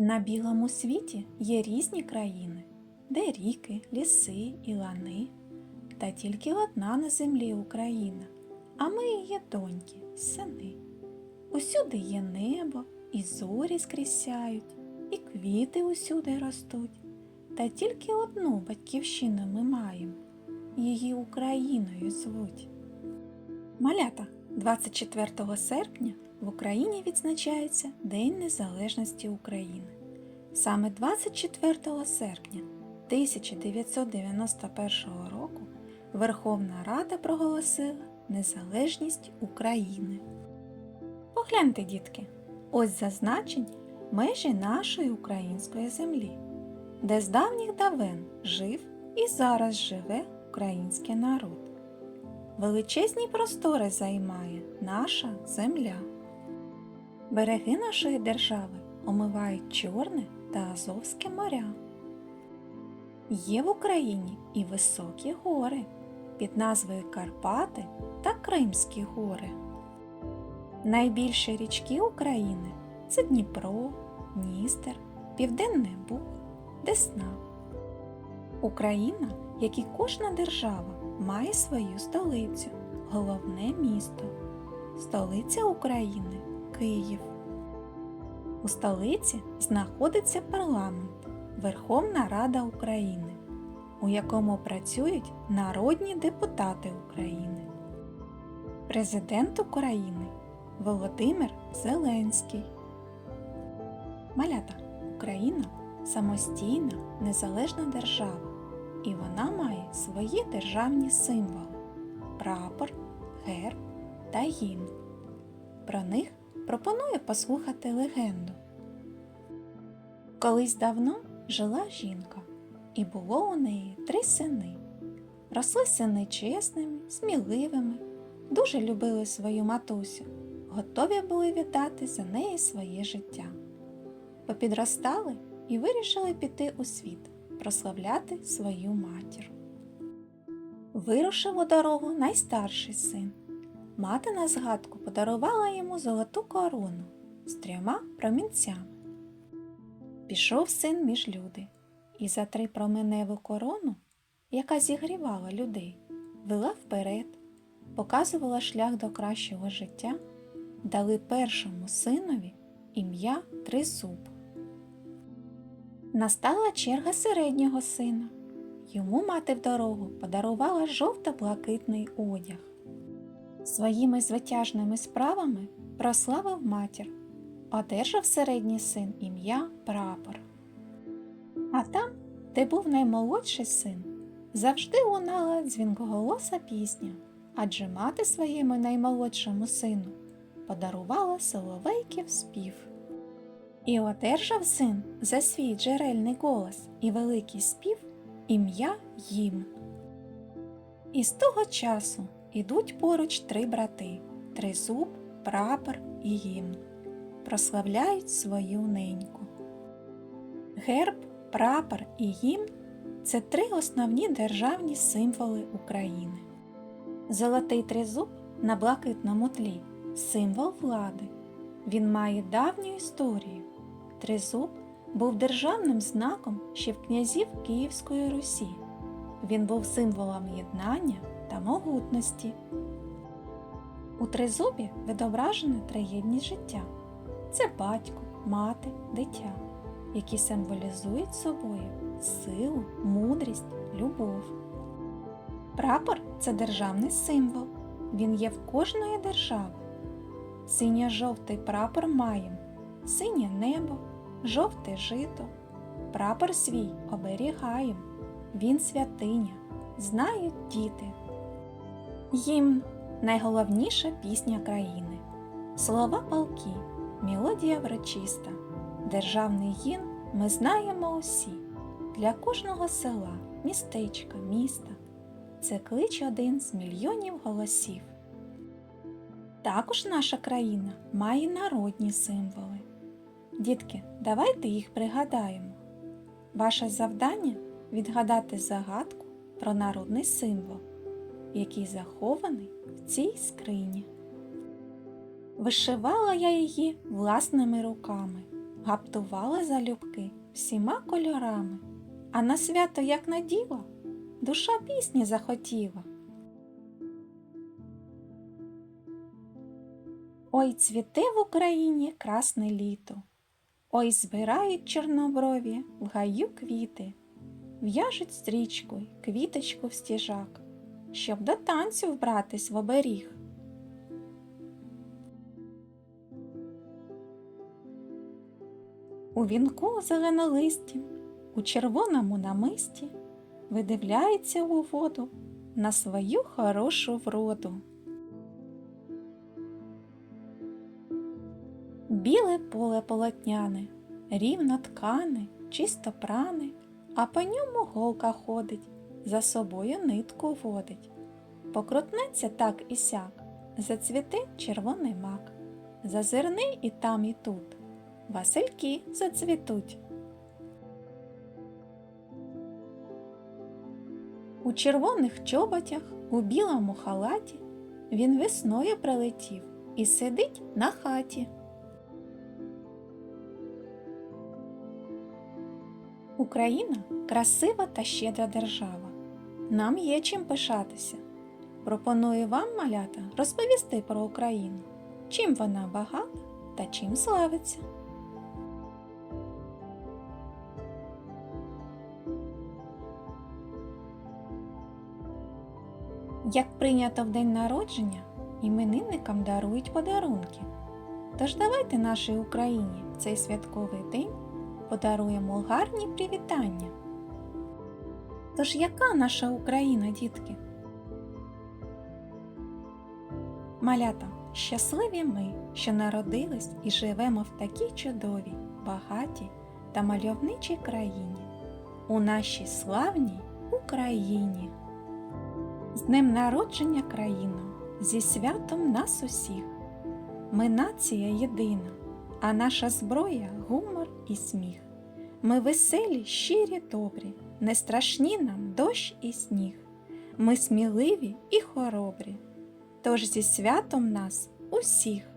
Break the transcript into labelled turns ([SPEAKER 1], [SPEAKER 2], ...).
[SPEAKER 1] На білому світі є різні країни, де ріки, ліси і лани. Та тільки одна на землі Україна, а ми її доньки, сини. Усюди є небо, і зорі скрізь сяють, і квіти усюди ростуть. Та тільки одну батьківщину ми маємо, її Україною звуть. Малята 24 серпня в Україні відзначається День Незалежності України. Саме 24 серпня 1991 року Верховна Рада проголосила Незалежність України. Погляньте, дітки, ось зазначені межі нашої української землі, де з давніх давен жив і зараз живе український народ. Величезні простори займає наша земля. Береги нашої держави омивають Чорне та Азовське моря. Є в Україні і високі гори під назвою Карпати та Кримські гори. Найбільші річки України це Дніпро, Дністер, Південний Буг, Десна. Україна, як і кожна держава, має свою столицю, головне місто. Столиця України Київ. У столиці знаходиться парламент Верховна Рада України, у якому працюють народні депутати України. Президент України Володимир Зеленський. Малята Україна самостійна незалежна держава, і вона має свої державні символи прапор, герб та гімн. Про них пропоную послухати легенду. Колись давно жила жінка, і було у неї три сини. Росли сини чесними, сміливими, дуже любили свою матусю, готові були віддати за неї своє життя. Попідростали і вирішили піти у світ, прославляти свою матір. Вирушив у дорогу найстарший син. Мати на згадку подарувала йому золоту корону з трьома промінцями. Пішов син між люди, і за три променеву корону, яка зігрівала людей, вела вперед, показувала шлях до кращого життя, дали першому синові ім'я Тризуб. Настала черга середнього сина. Йому мати в дорогу подарувала жовто-блакитний одяг. Своїми звитяжними справами прославив матір, одержав середній син ім'я прапор. А там, де був наймолодший син, завжди лунала дзвінкоголоса пісня, адже мати своєму наймолодшому сину подарувала соловейків спів. І одержав син за свій джерельний голос і великий спів ім'я їм. І з того часу ідуть поруч три брати тризуб, прапор і гімн, прославляють свою неньку. Герб, прапор і гімн це три основні державні символи України. Золотий тризуб на блакитному тлі символ влади. Він має давню історію. Тризуб був державним знаком ще в князів Київської Русі. Він був символом єднання могутності. У тризубі відображене триєдність життя це батько, мати, дитя, які символізують собою силу, мудрість, любов. Прапор це державний символ. Він є в кожної держави. Синьо-жовтий прапор маємо синє небо, жовте жито. Прапор свій оберігаєм, він святиня, знають діти. Гімн найголовніша пісня країни. Слова палки, мелодія врочиста. Державний гімн ми знаємо усі. Для кожного села, містечка, міста. Це клич один з мільйонів голосів. Також наша країна має народні символи. Дітки, давайте їх пригадаємо. Ваше завдання відгадати загадку про народний символ, який захований в цій скрині. Вишивала я її власними руками, гаптували залюбки всіма кольорами, а на свято, як на діло, душа пісні захотіла. Ой, цвіте в Україні красне літо, ой, збирають чорноброві в гаю квіти, в'яжуть стрічку, й квіточку в стіжак, щоб до танцю вбратись в оберіг. У вінку зеленолистім, у червоному намисті видивляється у воду на свою хорошу вроду. Біле поле полотняне, рівно ткане, чисто пране, а по ньому голка ходить, за собою нитку водить. Покрутнеться так і сяк, зацвіте червоний мак, зазирни і там, і тут, васильки зацвітуть. У червоних чоботях, у білому халаті він весною прилетів і сидить на хаті. Україна красива та щедра держава. Нам є чим пишатися. Пропоную вам, малята, розповісти про Україну, чим вона багата та чим славиться. Як прийнято в день народження, іменинникам дарують подарунки. Тож давайте нашій Україні в цей святковий день подаруємо гарні привітання. Тож яка наша Україна, дітки? Малята, щасливі ми, що народились і живемо в такій чудовій, багатій та мальовничій країні, у нашій славній Україні. З днем народження країну, зі святом нас усіх. Ми нація єдина, а наша зброя гумор і сміх. Ми веселі, щирі, добрі, не страшні нам дощ і сніг. Ми сміливі і хоробрі. Тож зі святом нас усіх.